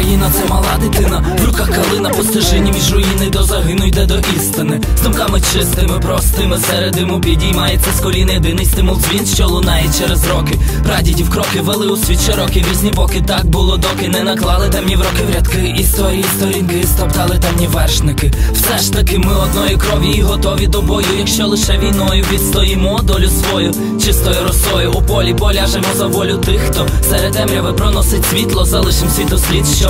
Україна це мала дитина, в руках калина по між руїни до загину йде до істини. З думками чистими, простими, серед диму підіймається з колін єдиний стимул дзвін, що лунає через роки. Прадідів кроки вели у світ широкий в різні боки. Так було, доки не наклали темні в роки в рядки. Історії, сторінки, стоптали темні вершники. Все ж таки, ми одної крові і готові до бою. Якщо лише війною відстоїмо долю свою, чистою росою у полі поляжемо за волю тих, хто серед темряви проносить світло, залишим світослід, що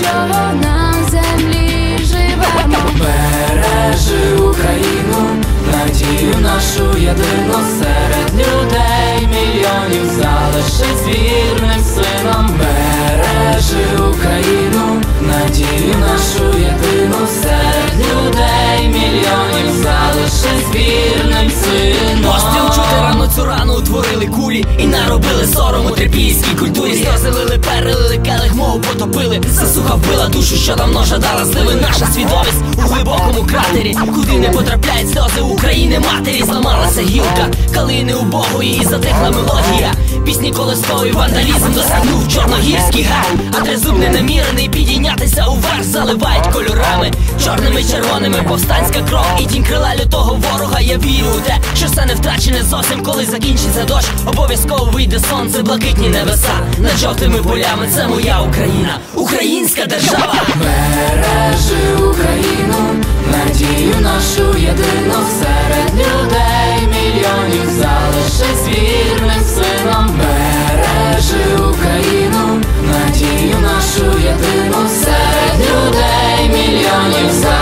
Чого на землі живемо. Бережи Україну, надію нашу єдину серед людей мільйонів залишись вірним сином. Бережи Україну, надію нашу єдину серед людей мільйонів залишись вірним сином. Постріл чути рано цю рану утворили кулі і наробили сорому трипійській культурі. Сльози перелили потопили. Засуха вбила душу, що давно жадала зливи. Наша свідомість у глибокому кратері, куди не потрапляють сльози матері. Зламалася гілка, калини убогої і затихла мелодія. Пісні колесковий вандалізм досягнув чорногірський гар. А трезуб ненамірений підійнятися уверх заливають кольорами. Чорними червоними повстанська кров і тінь крила лютого ворога. Я вірю у те, що все не втрачене зовсім, коли закінчиться дощ. Обов'язково вийде сонце, блакитні небеса. Над жовтими полями це моя Україна, українська держава. Бережи Україну, надію you